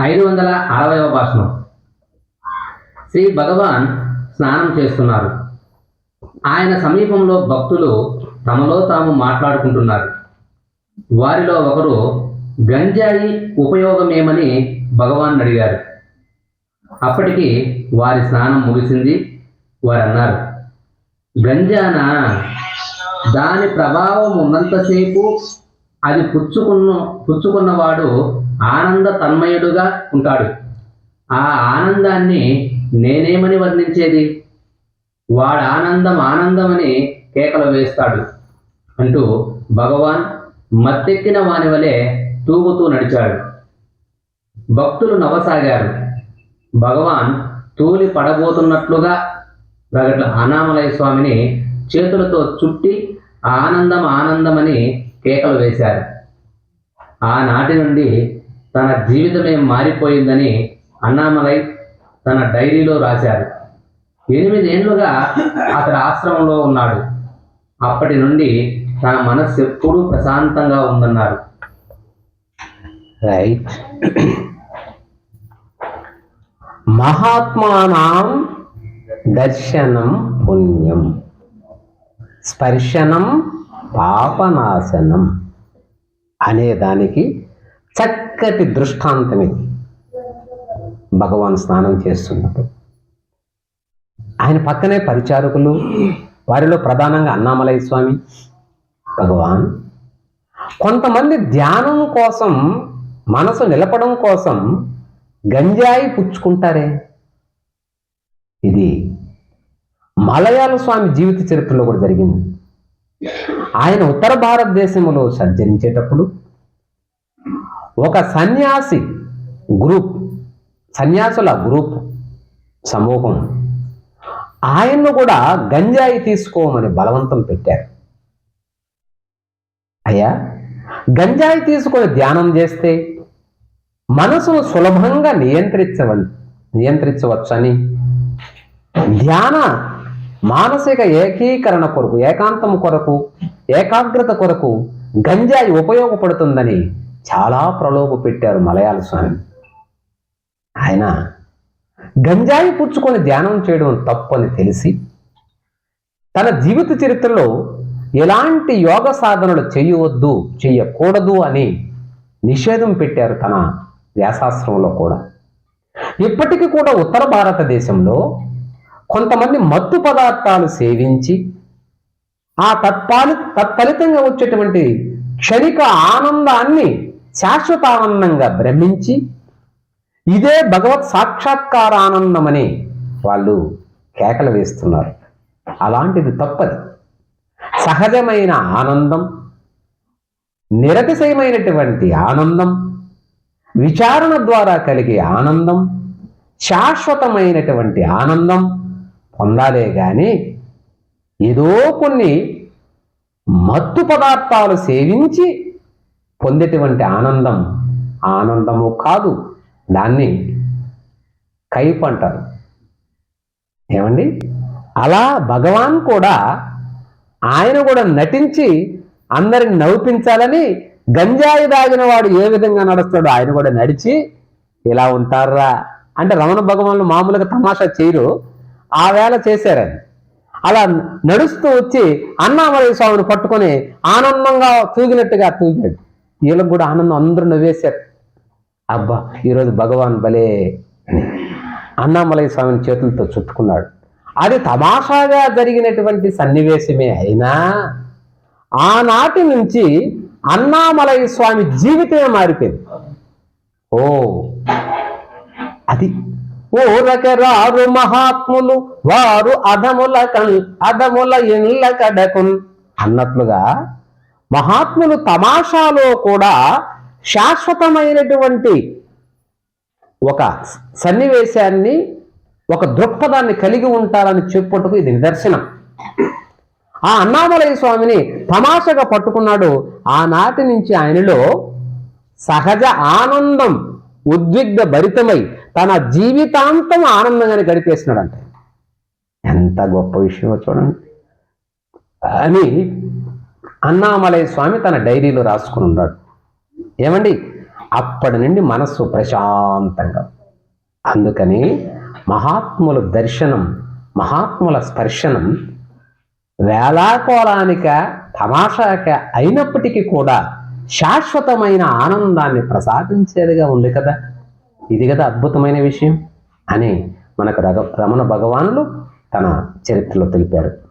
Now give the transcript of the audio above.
ఐదు వందల అరవైవ భాషణం. శ్రీ భగవాన్ స్నానం చేస్తున్నారు. ఆయన సమీపంలో భక్తులు తమలో తాము మాట్లాడుకుంటున్నారు. వారిలో ఒకరు గంజాయి ఉపయోగమేమని భగవాన్ అడిగారు. అప్పటికి వారి స్నానం ముగిసింది. వారు అన్నారు గంజానా? దాని ప్రభావం ఉన్నంతసేపు అది పుచ్చుకున్న పుచ్చుకున్నవాడు ఆనంద తన్మయుడుగా ఉంటాడు. ఆ ఆనందాన్ని నేనేమని వర్ణించేది? వాడు ఆనందం ఆనందమని కేకలు వేస్తాడు అంటూ భగవాన్ మత్తెక్కిన వాని వలె తూగుతూ నడిచాడు. భక్తులు నవ్వసాగారు. భగవాన్ తూలి పడబోతున్నట్లుగా ప్రగట్ల అనామలయ స్వామిని చేతులతో చుట్టి ఆనందం ఆనందమని కేకలు వేశారు. ఆనాటి నుండి తన జీవితమే మారిపోయిందని అన్నామలై తన డైరీలో రాశారు. ఎనిమిదేళ్ళుగా అతడు ఆశ్రమంలో ఉన్నాడు. అప్పటి నుండి తన మనస్సు ఎప్పుడూ ప్రశాంతంగా ఉందన్నారు. రైట్. మహాత్మానం దర్శనం పుణ్యం. స్పర్శనం పాపనాశనం అనే దానికి చక్కటి దృష్టాంతం ఇది భగవాన్ స్నానం చేస్తున్నప్పుడు. ఆయన పక్కనే పరిచారకులు వారిలో ప్రధానంగా అన్నామలయ స్వామి భగవాన్. కొంతమంది ధ్యానం కోసం మనసు నిలపడం కోసం గంజాయి పుచ్చుకుంటారే? ఇది మలయాళ స్వామి జీవిత చరిత్రలో కూడా జరిగింది. ఆయన ఉత్తర భారతదేశంలో సంచరించేటప్పుడు ఒక సన్యాసి గ్రూప్ సన్యాసుల గ్రూప్ సమూహం ఆయన్ను కూడా గంజాయి తీసుకోమని బలవంతం పెట్టారు. అయ్యా గంజాయి తీసుకొని ధ్యానం చేస్తే మనసును సులభంగా నియంత్రించవ నియంత్రించవచ్చని ధ్యాన మానసిక ఏకీకరణ కొరకు ఏకాంతం కొరకు ఏకాగ్రత కొరకు గంజాయి ఉపయోగపడుతుందని చాలా ప్రలోభ పెట్టారు మలయాళ స్వామి. ఆయన గంజాయి పుచ్చుకొని ధ్యానం చేయడం తప్పని తెలిసి తన జీవిత చరిత్రలో ఎలాంటి యోగ సాధనలు చేయవద్దు చేయకూడదు అని నిషేధం పెట్టారు తన వ్యాసాశ్రమంలో కూడా. ఇప్పటికీ కూడా ఉత్తర భారతదేశంలో కొంతమంది మత్తు పదార్థాలు సేవించి ఆ తత్పాలి తత్ఫలితంగా వచ్చేటువంటి క్షణిక ఆనందాన్ని శాశ్వత ఆనందంగా భ్రమించి ఇదే భగవత్ సాక్షాత్కార ఆనందమని వాళ్ళు కేకలు వేస్తున్నారు. అలాంటిది తప్పది. సహజమైన ఆనందం నిరతిశయమైనటువంటి ఆనందం విచారణ ద్వారా కలిగే ఆనందం శాశ్వతమైనటువంటి ఆనందం పొందాలే కానీ ఏదో కొన్ని మత్తు పదార్థాలు సేవించి పొందేటువంటి ఆనందం ఆనందము కాదు. దాన్ని కైప్ అంటారు. ఏమండి? అలా భగవాన్ కూడా ఆయన కూడా నటించి అందరిని నవ్వుపించాలని గంజాయి దాగిన వాడు ఏ విధంగా నడుస్తాడో ఆయన కూడా నడిచి ఇలా ఉంటారా? అంటే రమణ భగవాన్లు మామూలుగా తమాషా చేయరు. ఆ వేళ చేశారని. అలా నడుస్తూ వచ్చి అన్నామలయ స్వామిని పట్టుకొని ఆనందంగా తూగినట్టుగా తూగాడు. వీళ్ళకి కూడా ఆనందం అందరూ నవ్వేశారు. అబ్బా ఈరోజు భగవాన్ భలే అని అన్నామలయ స్వామిని చేతులతో చుట్టుకున్నాడు. అది తమాషాగా జరిగినటువంటి సన్నివేశమే అయినా ఆనాటి నుంచి అన్నామలయ స్వామి జీవితమే మారిపోయింది. ఓ అది ఊరకరారు మహాత్ములు వారు అధముల కన్ అధముల ఇండ్ల కడకున్. అన్నట్లుగా మహాత్ములు తమాషాలో కూడా శాశ్వతమైనటువంటి ఒక సన్నివేశాన్ని ఒక దృక్పథాన్ని కలిగి ఉంటారని చెప్పుటకు ఇది నిదర్శనం. ఆ అన్నామలయ స్వామిని తమాషగా పట్టుకున్నాడు. ఆనాటి నుంచి ఆయనలో సహజ ఆనందం ఉద్విగ్న భరితమై తన జీవితాంతం ఆనందంగానే గడిపేస్తున్నాడంట. ఎంత గొప్ప విషయమో చూడండి. అని అన్నామలై స్వామి తన డైరీలో రాసుకుని ఉన్నాడు. ఏమండి? అప్పటి నుండి మనస్సు ప్రశాంతంగా అందుకని మహాత్ముల దర్శనం మహాత్ముల స్పర్శనం వేలాకోళానిక తమాషాక అయినప్పటికీ కూడా శాశ్వతమైన ఆనందాన్ని ప్రసాదించేదిగా ఉంది కదా. ఇది కదా అద్భుతమైన విషయం అని మనకు రగ రమణ భగవానులు తన చరిత్రలో తెలిపారు.